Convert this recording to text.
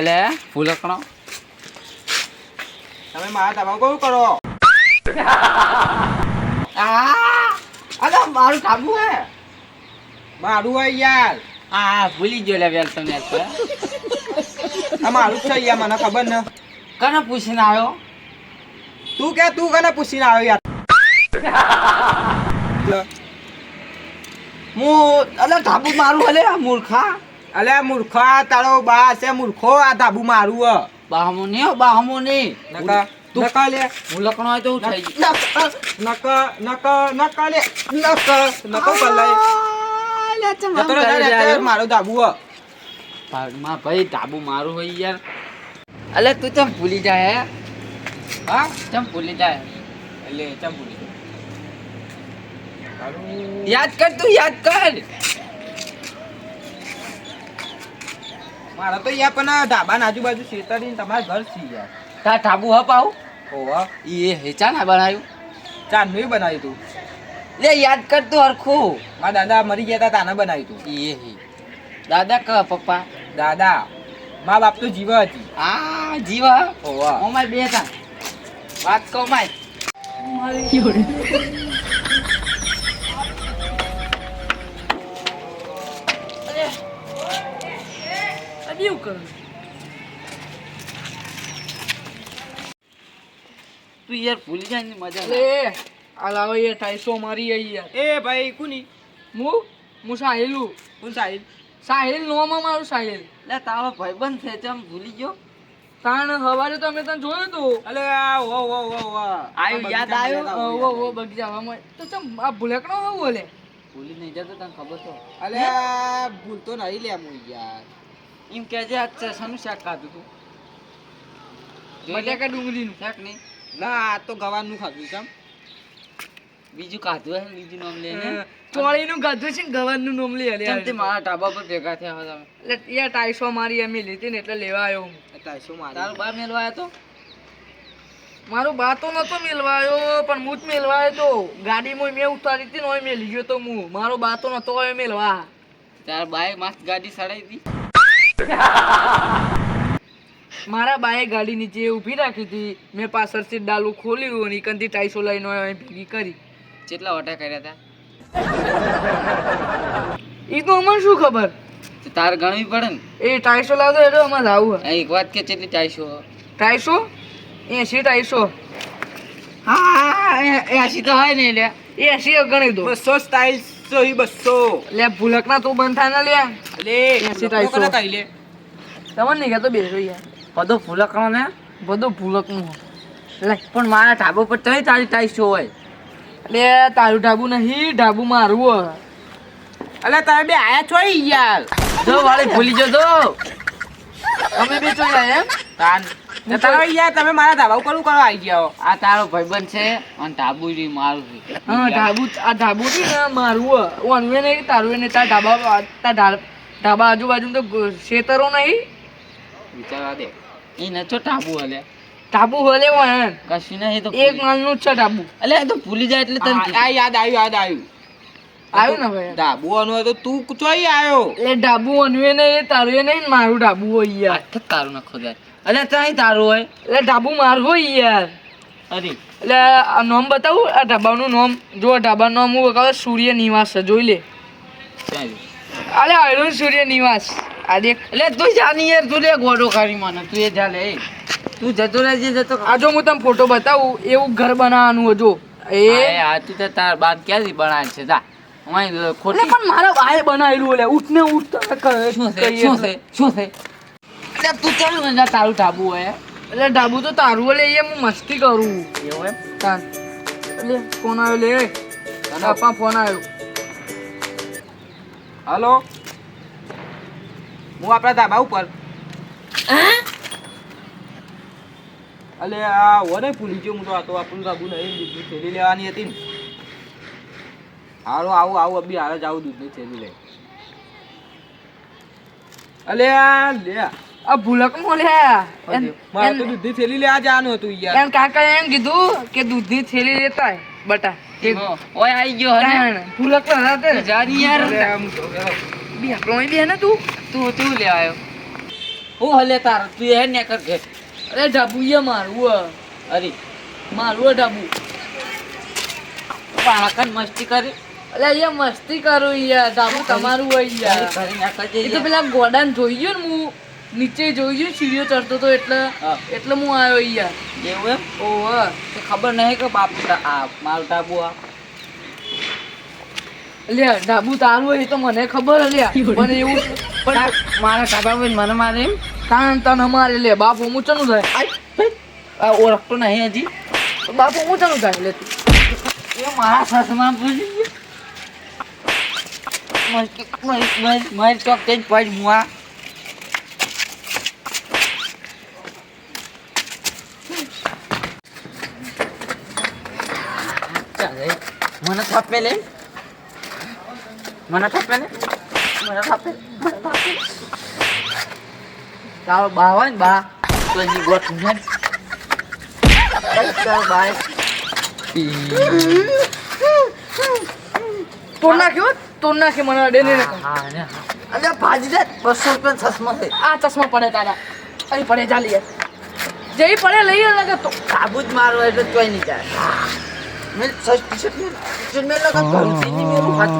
લે. ફૂલકણો તમે મારા ધાબા કેવું કરો? અરે મારું ટાબુ હે. મારું હોય યાર. આ ભૂલી ગયો લે વેલ તમને તો. મારું છે યાર મને ખબર ને. કને પૂછીને આવ્યો? તું કે તું કને પૂછીને આવ્યો યાર? હું અલે ધાબુ મારું અલે મૂર્ખા? અલે મૂર્ખા તારો બા છે મૂર્ખો આ ધાબુ મારું હ. બાહમો ને બાહમો ને નકા તું નકા લે. હોય તો હું થઈ નકા નકા નકા લે. નકા મારું ધાબુ હ. ભાઈ ધાબુ મારું હોય યાર. અલે તું તો ભૂલી જાય હે? હા? ચમ ભૂલી જાય? એટલે ચમ ભૂલી. યાદ કર તું યાદ કર. મારા તો યાર પણ ઢાબા આજુબાજુ શેતરી તમારા ઘર છે યાર. તાર ઢાબુ હપ આવું? ઓવા એ હેચા ના બનાવ્યું? ચાંદનું બનાવ્યું તું? લે યાદ કર તું હરખું. મારા દાદા મરી ગયા હતા તાને બનાવ્યું તું. એ હે. દાદા ક પપ્પા. દાદા મા બાપ તો જીવ હતી. આ જીવા. ઓવા અમારે બે તા. વાત કહો માય. તું યાર ભૂલી જાય ને મજા લે આ લાવો યાર ટાઈસો મારી આઈ યાર. એ ભાઈ કુની? હું? હું સાહિલું. હું સાહિલ. સાહિલ નોમાં મારું સાહિલ. લે તારો ભાઈબંધ છે ચમ ભૂલી ગયો? તાણ હવારે તો અમે તને જોયું તું. અલે આ ઓ ઓ વો આયુ, યાદ આયો ઓ ઓ બગીચામાં તો ચમ આ ભૂલેકણો હો બોલે ભૂલી નહીં જતો તને ખબર તો. અલે આ ભૂલતો નહીં લે મુ યાર. એમ કેજે આજ સનું શાક ખાધું તું? મજા કે ડુંગળીનું. શાક નહીં? ના આ તો ગવાનું ખાધું ચમ. બીજું કાધું હે બીજું નામ લઈને. ચોળીનું ગાધું છે ને ગવારનું નામ લે ચમ તે મારા ટાબા પર ભેગા થયા હતા તમે? એટલે એ ટાઈસો મારી અમે લીધી ને એટલે લેવા આવ્યો હું. ટાઈસો મારી. તારું બા મેલવા આવ્યો તો? મારો બા તો નતો મેલવાયો પણ હું જ મેલવાયો તો. ગાડીમાં મેં ઉતારી હતી ને ઓય મેલી ગયો તો હું. મારો બા તો નતો ઓય મેલવા. તાર બાએ મસ્ત ગાડી સડાઈ હતી મારા બાએ ગાડી નીચે ઊભી રાખી હતી. મેં પાછળથી ડાલું ખોલ્યું અને એકંદી ટાઈસો લઈને ભેગી કરી. કેટલા ઓટા કર્યા હતા એ તો અમને શું ખબર? તાર ગણવી પડે ને. એ ટાઈસો લાવતો એટલે અમારે આવું એક વાત કે કેટલી ટાઈસો? ટાઈસો? એસી ટાઈસો. હા એસી તો હોય ને લે એસી ગણી દો. બસો સ્ટાઇલ એ બસો. લે ભૂલકના તું બંધ થાય ને લે. લે એંસી ટાઈસો. લે. તમને નહીં કહેતો બેસો યાર બધો ભૂલક ને? બધો ભૂલકનું લે પણ મારા ઢાબો પર તઈ તારી ટાઈસો હોય. લે તારું ઢાબુ નહીં ઢાબુ મારું હે. અલે તમે બે આયા છો યાર? જો વાળી ભૂલી જતો અમે બે છો એમ? તાન તારો યાર તમે મારા ધાબા ઉપર કરો આવી ગયા આ તારો ભાઈબંધ છે અને ઢાબુ રી મારું છે. હા ઢાબુ આ ઢાબુ છે ને મારું ઓનવે નહીં તારું નહીં તાર ઢાબા તાર ઢાબા આજુબાજુ તો ખેતરો નહીં? વિચારવા દે. એ નચો ઢાબુ હલે? ઢાબુ હોલે હોય કશું નહીં તો એક માલનું જ છે ઢાબુ અલે તો ભૂલી જાય એટલે તને આ યાદ આવ્યું યાદ આવ્યું. આવ્યું ને ભાઈ ડાબુ આનું તો તું ચોઈ આવ્યો. એ ઢાબુ ઓનવે નહીં તારું એ નહીં ને મારું ઢાબુ હોય યાર. તો તારું નખો જાય અરે ત્યાં તારું હોય. એટલે ઢાબુ મારું હોય યાર. અરે. એટલે આ નામ બતાવું આ ઢાબાનું નામ. જો ઢાબાનું નામ હું કહું સૂર્ય નિવાસ છે જોઈ લે. અરે આયરું સૂર્ય નિવાસ. આ દેખ. એટલે તું જાની યાર તું લે ગોડો કરી મને તું એ જા લે એ. તું જતો રહેજે જતો આ જો હું તમને ફોટો બતાવું એવું ઘર બનાવવાનું હજો એ આ તું તો તાર બાપ ક્યાંથી બનાવે છે? તા ખોટી પણ મારા ભાઈ બનાવેલું એટલે ઉઠને ઉઠ શું છે? શું છે? શું છે? એટલે તું ચાલ ને તારું ઢાબુ હોય એટલે ઢાબુ તો તારું એટલે એ હું મસ્તી કરું. એવું એમ? તાર એટલે ફોન આવ્યો લે. આપા ફોન આવ્યો હાલો. હું આપણા ધાબા ઉપર. અલે આ વરે ભૂલી ગયો હું તો આ તો આપણું ધાબુ નહીં દૂધની થેલી લેવાની હતી ને. હારો આવું આવું અબી હારે જ આવું દૂધની થેલી લે અલે આ લે આ. ભૂલક મળ્યા મારે તો દૂધની થેલી લેવા જવાનું હતું યાર. એમ કાકા એમ કીધું કે દૂધની થેલી લેતા બટા. ઓય આઈ ગયો હને. ભૂલક ના રાતે જાની યાર. બી આપણો બે ને તું? તું તું લે આવ્યો હું હલે તાર તું એ ને કર કે અરે ઢાબુ ઈ મારું અરે. મારું ઢાબુ. પાકન મસ્તી કરી. અલ્યા અહીંયા મસ્તી કરું યાર ઢાબુ તમારું હોય યાર એ તો પેલા ગોડાન જોઈ ગયો ને હું નીચે જોઈ ગયો સીડીઓ ચડતો તો એટલે એટલે હું આવ્યો યાર એવું એમ? ઓહ તો ખબર નહીં કે બાપુ આ મારું ઢાબુ આ. અલ્યા ઢાબુ તારું હોય એ તો મને ખબર અલ્યા. લ્યા પણ એવું પણ મારા ટાબા મને મારે એમ કાન તાન અમારે લે બાપુ હું થાય. આ ઓળખતો નહીં હજી. બાપુ હું થાય લે એ મારા સાસમાં પૂછી મારી ચોક કઈ પડ મુઆ મને થાપે લે. મને થાપે લે. મને થાપે મને થાપે તારો બા હોય ને બા તો હજી ગોઠ ને. તારો બા તોડ નાખ્યો તોડ નાખે મને અડે ને અરે ભાજી દે બસો રૂપિયા સસમા છે આ ચશ્મા પડે તારા. અહીં પડે ચાલી જાય જઈ પડે લઈ લાગે તો. કાબુ જ મારો એટલે તોય નહીં જાય. મેં સસ્તી છે મેં મેં લગા કરું નહીં મેરું હાથ